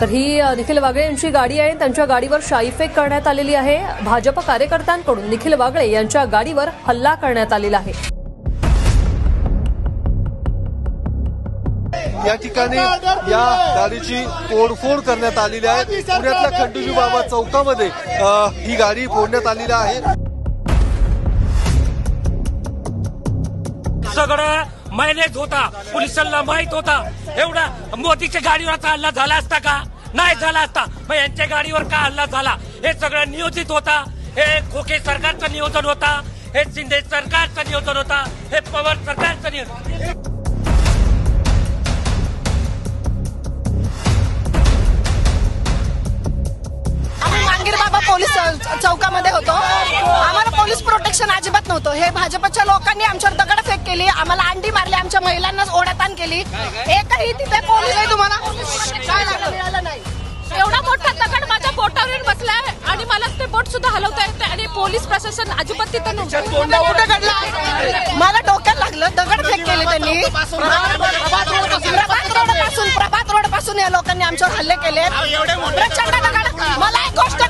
तर ही निखिल वागळे यांची गाडी आहे. त्यांच्या गाडीवर शाईफेक करण्यात आलेली आहे. भाजप कार्यकर्त्यांकडून निखिल वागळे यांच्या गाडीवर हल्ला करण्यात आलेला आहे. या ठिकाणी या गाडीची तोडफोड करण्यात आलेली आहे. पुण्यातल्या खंडोजी बाबा चौकामध्ये ही गाडी फोडण्यात आलेली आहे. मॅनेज होता पोलिसांना माहीत होता. एवढा मोदीच्या गाडीवर आता हल्ला झाला असता का? नाही झाला असता. मग यांच्या गाडीवर का हल्ला झाला? हे सगळं नियोजित होता. हे खोके सरकारचं नियोजन होता. हे शिंदे सरकारचं नियोजन होता. हे पवार सरकारचं नियोजन. आम्ही मांगीर बाबा पोलीस चौकामध्ये होतो. आम्हाला पोलीस प्रोटेक्शन अजिबात नव्हतं. हे भाजपच्या लोकांनी आमच्यावर दगडफेक केली आम्हाला अंडी मारली आमच्या महिलांना ओढाताण केली. एकही तिथे पोलीस आहे तुम्हाला. काय लागलं? मिळालं नाही एवढा मोठा दगड माझ्या बोटावर येऊन बसलाय आणि मला ते बोट सुद्धा हलवता येते आणि पोलीस प्रशासन अजिबात तिथं नव्हतं. मला डोक्यात लागलं दगडफेक केली त्यांनी. प्रभात रोडपासून प्रभात रोडपासून या लोकांनी आमच्यावर हल्ले केले. प्रचंड दगड. मला एक गोष्ट